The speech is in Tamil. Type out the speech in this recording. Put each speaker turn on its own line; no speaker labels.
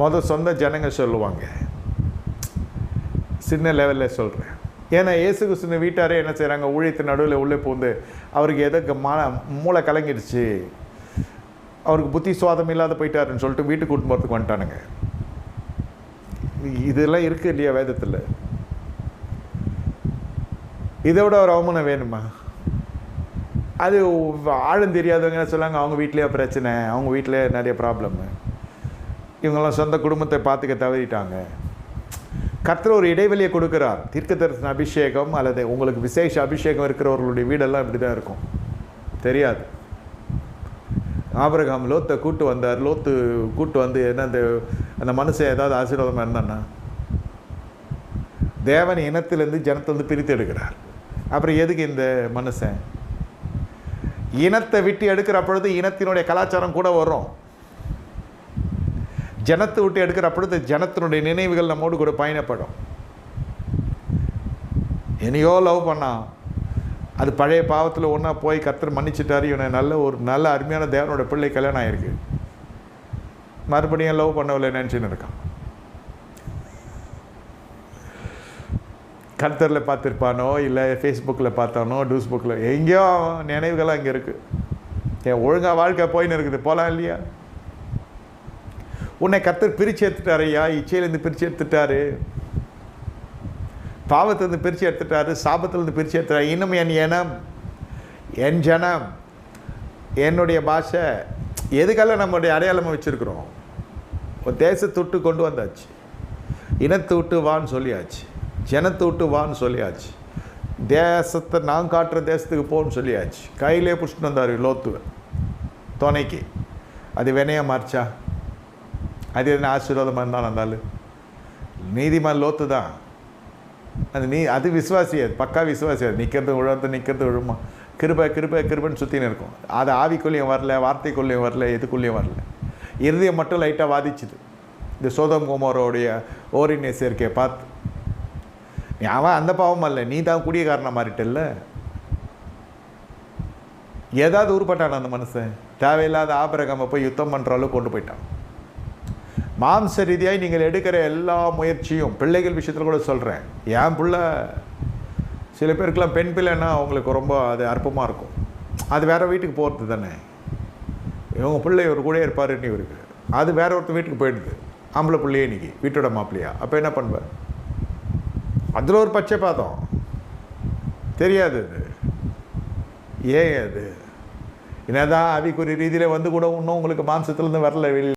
மொதல் சொந்த ஜனங்க சொல்லுவாங்க. சின்ன லெவலில் சொல்கிறேன் ஏன்னா இயேசு கிறிஸ்துவின் வீட்டாரே என்ன செய்கிறாங்க ஊழியத்து நடுவில் உள்ளே பூந்து அவருக்கு எதற்கு மன மூளை கலங்கிடுச்சு. அவருக்கு புத்தி சுவாதம் இல்லாத போயிட்டாருன்னு சொல்லிட்டு வீட்டுக்கு கூட்டு போகிறதுக்கு வந்துட்டானுங்க. இதெல்லாம் இருக்குது இல்லையா வேதத்தில்? இதை விட ஒரு அவமானம் வேணுமா? அது ஆழம் தெரியாதவங்க என்ன சொல்லாங்க அவங்க வீட்லேயே பிரச்சனை. அவங்க வீட்டிலே நிறைய ப்ராப்ளம்மு இவங்கெல்லாம் சொந்த குடும்பத்தை பார்த்துக்க தவறிட்டாங்க. கர்த்தர் ஒரு இடைவெளியை கொடுக்குறார். தீர்க்க தரிசன அபிஷேகம் அல்லது உங்களுக்கு விசேஷ அபிஷேகம் இருக்கிறவர்களுடைய வீடெல்லாம் இப்படி தான் இருக்கும். தெரியாது. ஆபரகாம் லோத்தை கூட்டு வந்தார். லோத்து கூட்டு வந்து என்ன அந்த அந்த மனுஷன் ஏதாவது ஆசீர்வாதமாக இருந்தான்னா? தேவன் இனத்திலேருந்து ஜனத்திலேருந்து பிரித்து எடுக்கிறார். அப்புறம் எதுக்கு இந்த மனுஷன்? இனத்தை விட்டு எடுக்கிற பொழுது இனத்தினுடைய கலாச்சாரம் கூட வரும். ஜனத்தை விட்டு எடுக்கிற பொழுது ஜனத்தினுடைய நினைவுகள் நம்மோடு கூட பயணப்படும். என்னையோ லவ் பண்ணான் அது பழைய பாவத்தில் ஒன்றா போய் கர்த்தர் மன்னிச்சிட்டாரு. இவனை நல்ல ஒரு நல்ல அருமையான தேவனோட பிள்ளை கல்யாணம் ஆயிருக்கு. மறுபடியும் லவ் பண்ணவில்லை நினச்சின்னு இருக்கான். கர்த்தரில் பார்த்துருப்பானோ? இல்லை ஃபேஸ்புக்கில் பார்த்தானோ? டூஸ்புக்கில் எங்கேயோ நினைவுகளாக நினைவுகள் அங்கே இருக்குது என் ஒழுங்காக வாழ்க்கை போயின்னு இருக்குது. போகலாம் இல்லையா? உன்னை கர்த்தர் பிரித்து எடுத்துட்டாரு ஐயா. இச்சையிலேருந்து பிரித்து எடுத்துட்டாரு பாவத்திலேருந்து பிரித்து எடுத்துட்டாரு சாபத்திலேருந்து பிரித்து எடுத்துட்டாரு இன்னும் என் இனம் என் ஜனம் என்னுடைய பாஷை எதுக்கெல்லாம் நம்மளுடைய அடையாளமாக வச்சுருக்குறோம்? ஒரு தேசத்தை விட்டு கொண்டு வந்தாச்சு. இனத்தை விட்டு வான்னு சொல்லியாச்சு. ஜனத்தை விட்டு வான்னு சொல்லியாச்சு. தேசத்தை நான் காட்டுற தேசத்துக்கு போன்னு சொல்லியாச்சு. கையிலே பிடிச்சிட்டு வந்தார் லோத்துவை துணைக்கு. அது வினையாக மாறிச்சா? அது என்ன ஆசீர்வாதமாக இருந்தாலும் இருந்தாலும் நீதிமான் லோத்து தான். அது நீ அது விசுவாசி அது பக்கா விசுவாசி அது நிற்கிறது உழறது நிற்கிறது விழுமா கிருபை கிருபை கிருபன்னு சுற்றின்னு இருக்கும். அது ஆவிக்குள்ளேயும் வரல வார்த்தைக்குள்ளேயும் வரல எதுக்குள்ளேயும் வரல. இறுதியம் மட்டும் லைட்டாக வாதிச்சுது. இந்த சோதம் குமாரோடைய ஓரினை சேர்க்கையை பார்த்து. நீ அவன் அந்த பாவம் அல்ல நீ தான் குடிய காரணம் மாறிட்டல்ல. ஏதாவது உருப்பட்டான் அந்த மனுஷன்? தேவையில்லாத ஆபரகம போய் யுத்தம் பண்ணுற அளவுக்கு கொண்டு போயிட்டான். மாம்ச ரீதியாக நீங்கள் எடுக்கிற எல்லா முயற்சியும் பிள்ளைகள் விஷயத்தில் கூட சொல்கிறேன் என் பிள்ளை சில பேருக்கெல்லாம் பெண் பிள்ளைன்னா அவங்களுக்கு ரொம்ப அது அற்பமாக இருக்கும். அது வேறு வீட்டுக்கு போகிறது தானே. இவங்க பிள்ளை ஒரு கூட இருப்பாருன்னு இவருக்கு அது வேற ஒருத்தர் வீட்டுக்கு போயிடுது. ஆம்பளை பிள்ளையே இன்னைக்கு வீட்டோட மாப்பிள்ளையா. அப்போ என்ன பண்ணுவேன் அதில் ஒரு பச்சை பாதம் தெரியாது அது. ஏன் அது? என்னதான் அவிக்குரிய ரீதியில் வந்து கூட இன்னும் உங்களுக்கு மாம்சத்துலேருந்து வரல வெளியில்.